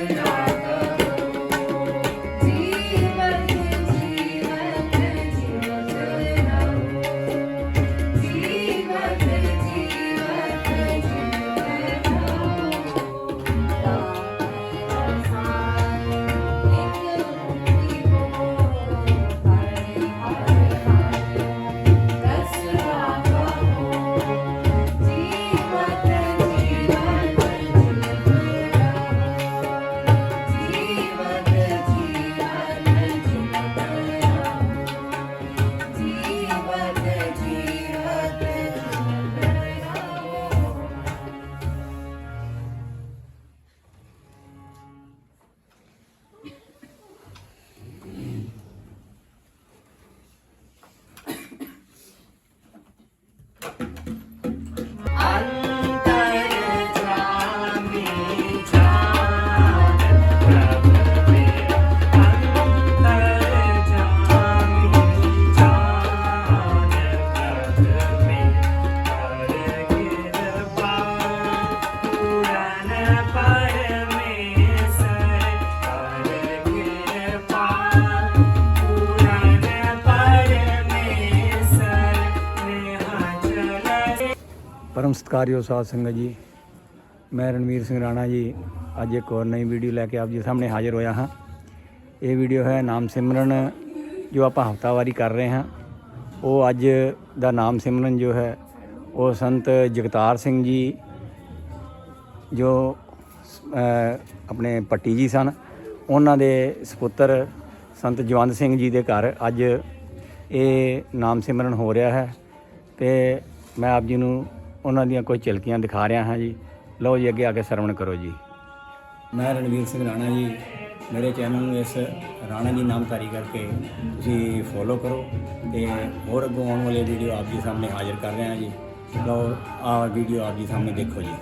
Amen. ਪਰਮ ਸਤਿਕਾਰਯੋਗ ਸਾਧ ਸੰਗਤ ਜੀ। ਮੈਂ ਰਣਵੀਰ ਸਿੰਘ ਰਾਣਾ ਜੀ, ਅੱਜ ਇੱਕ ਹੋਰ ਨਈ ਵੀਡੀਓ ਲੈ ਕੇ ਆਪ ਜੀ ਸਾਹਮਣੇ ਹਾਜ਼ਰ ਹੋਇਆ ਹਾਂ। ਇਹ ਵੀਡੀਓ ਹੈ ਨਾਮ ਸਿਮਰਨ, ਜੋ ਆਪਾਂ ਹਫਤਾਵਾਰੀ ਕਰ ਰਹੇ ਹਾਂ। ਉਹ ਅੱਜ ਦਾ ਨਾਮ ਸਿਮਰਨ ਜੋ ਹੈ, ਉਹ ਸੰਤ ਜਗਤਾਰ ਸਿੰਘ ਜੀ, ਜੋ ਆਪਣੇ ਪੱਟੀ ਜੀ ਸਨ। ਉਹਨਾਂ ਦੇ ਸੁਪੁੱਤਰ ਸੰਤ ਜਵੰਦ ਸਿੰਘ ਜੀ ਦੇ ਘਰ ਅੱਜ ਇਹ ਨਾਮ ਸਿਮਰਨ ਹੋ ਰਿਹਾ ਹੈ। ਤੇ ਮੈਂ ਆਪ ਜੀ ਨੂੰ ਉਹਨਾਂ ਦੀਆਂ ਕੁਝ ਝਲਕੀਆਂ ਦਿਖਾ ਰਿਹਾ ਹਾਂ ਜੀ। ਲਓ ਜੀ, ਅੱਗੇ ਆ ਕੇ ਸਰਵਣ ਕਰੋ ਜੀ। ਮੈਂ ਰਣਵੀਰ ਸਿੰਘ ਰਾਣਾ ਜੀ। ਮੇਰੇ ਚੈਨਲ ਨੂੰ ਇਸ ਰਾਣਾ ਜੀ ਨਾਮਧਾਰੀ ਕਰਕੇ ਤੁਸੀਂ ਫੋਲੋ ਕਰੋ ਤੇ ਹੋਰ ਅੱਗੋਂ ਆਉਣ ਵਾਲੇ ਵੀਡੀਓ ਆਪ ਜੀ ਸਾਹਮਣੇ ਹਾਜ਼ਰ ਕਰ ਰਹੇ ਹਾਂ ਜੀ। ਲਓ ਆ ਵੀਡੀਓ ਆਪ ਜੀ ਸਾਹਮਣੇ ਦੇਖੋ ਜੀ।